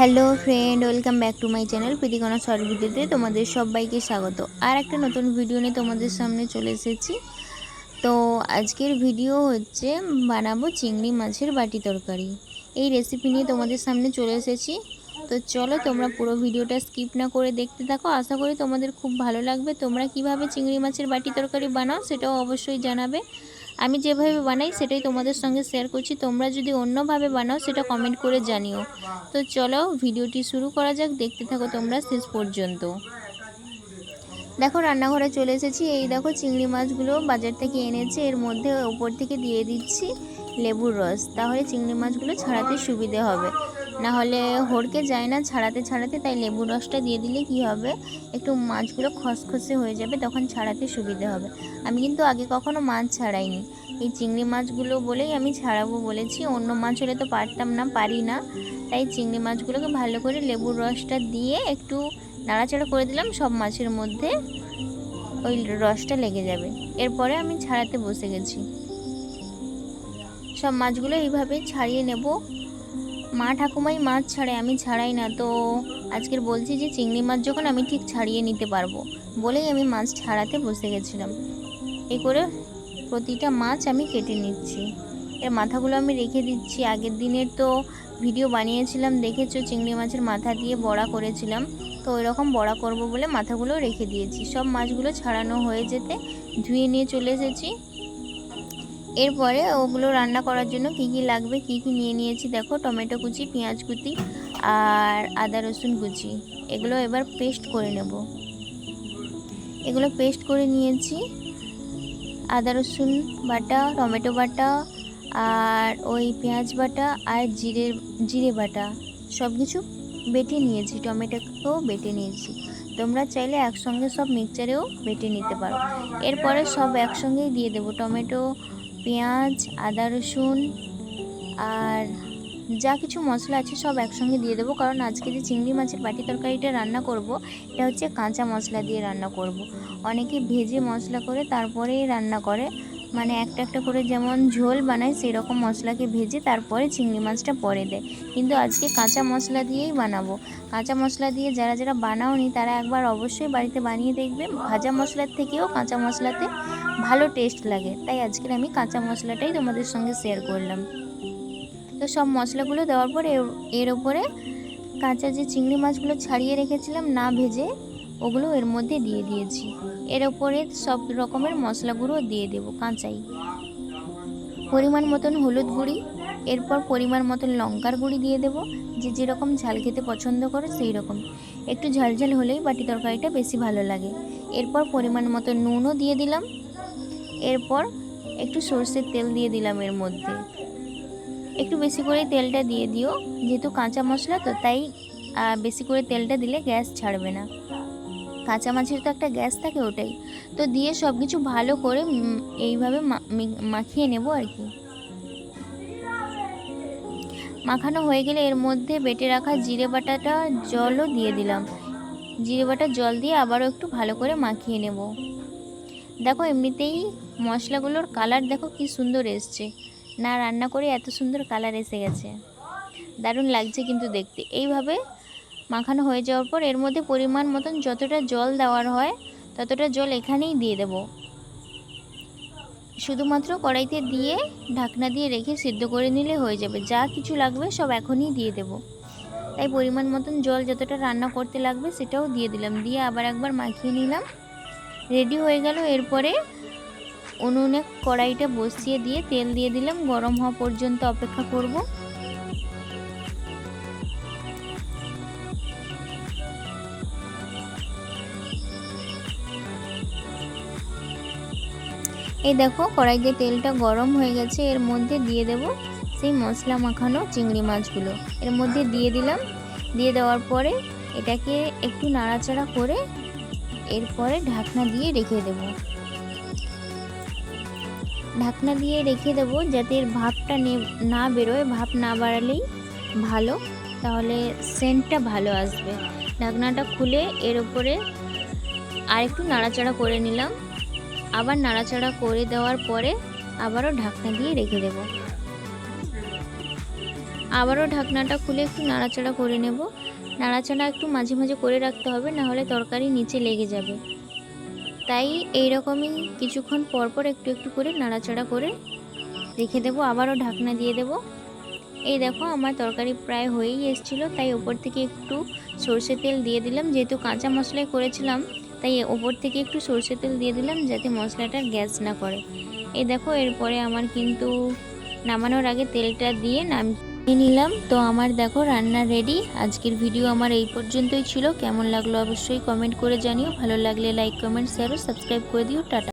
Hello friend, welcome back to my channel Pritikana short ভিডিওতে তোমাদের সবাইকে স্বাগত। আর একটা নতুন ভিডিও নিয়ে তোমাদের সামনে চলে এসেছি। তো আজকের ভিডিও হচ্ছে বানাবো চিংড়ি মাছের বাটি তরকারি। এই রেসিপি নিয়ে তোমাদের সামনে চলে এসেছি। তো চলো তোমরা পুরো ভিডিওটা স্কিপ না করে দেখতে থাকো। আশা করি তোমাদের খুব ভালো লাগবে। তোমরা কীভাবে চিংড়ি মাছের বাটি তরকারি বানাও সেটাও অবশ্যই জানাবে। আমি যেভাবে বানাই সেটাই তোমাদের সঙ্গে শেয়ার করছি। তোমরা যদি অন্যভাবে বানাও, সেটা কমেন্ট করে জানিও। তো চলো, ভিডিওটি শুরু করা যাক। দেখতে থাকো তোমরা শেষ পর্যন্ত। দেখো, রান্নাঘরে চলে এসেছি। এই দেখো, চিংড়ি মাছগুলো বাজার থেকে এনেছে। এর মধ্যে ওপর থেকে দিয়ে দিচ্ছি লেবুর রস। তাহলে চিংড়ি মাছগুলো ছাড়াতে সুবিধে হবে। না হলে হড়কে যায় না, ছাড়াতে ছাড়াতে, তাই লেবুর রসটা দিয়ে দিলে কি হবে? একটু মাছগুলো খসখসে হয়ে যাবে, তখন ছাড়াতে সুবিধে হবে। আমি কিন্তু আগে কখনো মাছ ছাড়াইনি। এই চিংড়ি মাছগুলো বলেই আমি ছাড়াবো বলেছি, অন্য মাছ হলে তো পারতাম না, পারি না। তাই চিংড়ি মাছগুলোকে ভালো করে লেবুর রসটা দিয়ে একটু নাড়াচাড়া করে দিলাম, সব মাছের মধ্যে ওই রসটা লেগে যাবে। এরপরে আমি ছাড়াতে বসে গেছি। সব মাছগুলো এইভাবে ছাড়িয়ে নেব। মা ঠাকুমাই মাছ ছাড়ে, আমি ছাড়াই না। তো আজকের বলছি যে চিংড়ি মাছ যখন আমি ঠিক ছাড়িয়ে নিতে পারব, বলেই আমি মাছ ছাড়াতে বসে গেছিলাম। এই করে প্রতিটা মাছ আমি কেটে নিচ্ছি। এর মাথাগুলো আমি রেখে দিচ্ছি। আগের দিনের তো ভিডিও বানিয়েছিলাম, দেখেছ? চিংড়ি মাছের মাথা দিয়ে বড়া করেছিলাম। তো ওই রকম বড়া করব বলে মাথাগুলো রেখে দিয়েছি। সব মাছগুলো ছাড়ানো হয়ে যেতে ধুয়ে নিয়ে চলে এসেছি। এরপরে ওগুলো রান্না করার জন্য কি কি লাগবে, কি কি নিয়ে নিয়েছি দেখো, টমেটো কুচি, পেঁয়াজ কুচি আর আদা রসুন কুচি। এগুলো এবার পেস্ট করে নেব। এগুলো পেস্ট করে নিয়েছি। আদা রসুন বাটা, টমেটো বাটা আর ওই পেঁয়াজ বাটা আর জিরে জিরে বাটা সব কিছু বেটে নিয়েছি, টমেটোকেও বেটে নিয়েছি। তোমরা চাইলে একসঙ্গে সব মিক্সচারেও বেটে নিতে পারো। এরপরে সব একসঙ্গেই দিয়ে দেবো টমেটো পেঁয়াজ, আদা রসুন আর যা কিছু মশলা আছে সব একসঙ্গে দিয়ে দেবো কারণ আজকে যে চিংড়ি মাছের বাটি তরকারিটা রান্না করব, এটা হচ্ছে কাঁচা মশলা দিয়ে রান্না করব। অনেকে ভেজে মশলা করে তারপরেই রান্না করে মানে একটা একটা করে যেমন ঝোল বানায় সেই রকম মশলাকে ভেজে তারপরে চিংড়ি মাছটা পরে দেয়। কিন্তু আজকে কাঁচা মশলা দিয়েই বানাবো। কাঁচা মশলা দিয়ে যারা যারা বানাওনি, তারা একবার অবশ্যই বাড়িতে বানিয়ে দেখবে ভাজা মশলার থেকেও কাঁচা মশলাতে ভালো টেস্ট লাগে। তাই আজকের আমি কাঁচা মশলাটাই তোমাদের সঙ্গে শেয়ার করলাম। তো সব মশলাগুলো দেওয়ার পর এর ওপরে কাঁচা যে চিংড়ি মাছগুলো ছাড়িয়ে রেখেছিলাম না ভেজে ওগুলো এর মধ্যে দিয়ে দিয়েছি। এর ওপরে সব রকমের মশলাগুলো দিয়ে দেব কাঁচাই। পরিমাণ মতন হলুদ গুঁড়ি, এরপর পরিমাণ মতন লঙ্কার গুঁড়ি দিয়ে দেব। যে যেরকম ঝাল খেতে পছন্দ করে সেই রকম। একটু ঝালঝাল হলেই বাটি তরকারিটা বেশি ভালো লাগে। এরপর পরিমাণ মতো নুনও দিয়ে দিলাম। এরপর একটু সর্ষের তেল দিয়ে দিলাম এর মধ্যে। একটু বেশি করে তেলটা দিয়ে দিও। যেহেতু কাঁচা মশলা তো তাই বেশি করে তেলটা দিলে গ্যাস ছাড়বে না। কাঁচা মাছের তো একটা গ্যাস থাকে ওটাই। তো দিয়ে সব কিছু ভালো করে এইভাবে মাখিয়ে নেব আর কি। মাখানো হয়ে গেলে এর মধ্যে বেটে রাখা জিরে বাটাটা জলও দিয়ে দিলাম। জিরে বাটা জল দিয়ে আবারও একটু ভালো করে মাখিয়ে নেব। দেখো এমনিতেই মশলাগুলোর কালার দেখো কি সুন্দর এসছে। না রান্না করে এত সুন্দর কালার এসে গেছে। দারুণ লাগছে কিন্তু দেখতে। এইভাবে মাখানো হয়ে যাওয়ার পর এর মধ্যে পরিমাণ মতন যতটা জল দেওয়ার হয়, ততটা জল এখানেই দিয়ে দেব। শুধুমাত্র কড়াইতে দিয়ে ঢাকনা দিয়ে রেখে সিদ্ধ করে নিলে হয়ে যাবে। যা কিছু লাগবে সব এখনই দিয়ে দেব। তাই পরিমাণ মতন জল যতটা রান্না করতে লাগবে সেটাও দিয়ে দিলাম। দিয়ে আবার একবার মাখিয়ে নিলাম। রেডি হয়ে গেল। এরপরে উনুনে কড়াইটা বসিয়ে দিয়ে তেল দিয়ে দিলাম। গরম হওয়া পর্যন্ত অপেক্ষা করব। এই দেখো, কড়াইতে তেলটা গরম হয়ে গেছে। এর মধ্যে দিয়ে দেব সেই মশলা মাখানো চিংড়ি মাছগুলো। এর মধ্যে দিয়ে দিলাম। দিয়ে দেওয়ার পরে এটাকে একটু নাড়াচাড়া করে এরপরে ঢাকনা দিয়ে রেখে দেব। ঢাকনা দিয়ে রেখে দেব যাতে এর ভাবটা না বেরোয়। ভাব না বাড়ালেই ভালো। তাহলে সেন্টটা ভালো আসবে। ঢাকনাটা খুলে এর উপরে আর একটু নাড়াচাড়া করে নিলাম। আবার নাড়াচাড়া করে দেওয়ার পরে আবারও ঢাকনা দিয়ে রেখে দেব। আবারও ঢাকনাটা খুলে একটু নাড়াচাড়া করে নেব। নাড়াচাড়া একটু মাঝে মাঝে করে রাখতে হবে, না হলে তরকারি নিচে লেগে যাবে। তাই এই রকমই কিছুক্ষণ পর পর একটু একটু করে নাড়াচাড়া করে রেখে দেবো, আবারও ঢাকনা দিয়ে দেব। এই দেখো আমার তরকারি প্রায় হয়েই এসেছিল, তাই ওপর থেকে একটু সর্ষে তেল দিয়ে দিলাম। যেহেতু কাঁচা মশলাই করেছিলাম তাই ওপর থেকে একটু সর্ষে তেল দিয়ে দিলাম যাতে মশলাটা গ্যাস না করে। এই দেখো, এরপরে আমার কিন্তু নামানোর আগে তেলটা দিয়ে নামিয়ে নিলাম। তো আমার দেখো, রান্না রেডি আজকের ভিডিও আমার এই পর্যন্তই ছিল। কেমন লাগল অবশ্যই কমেন্ট করে জানিও। ভালো লাগলে লাইক কমেন্ট শেয়ার ও সাবস্ক্রাইব করে দিও। টাটা।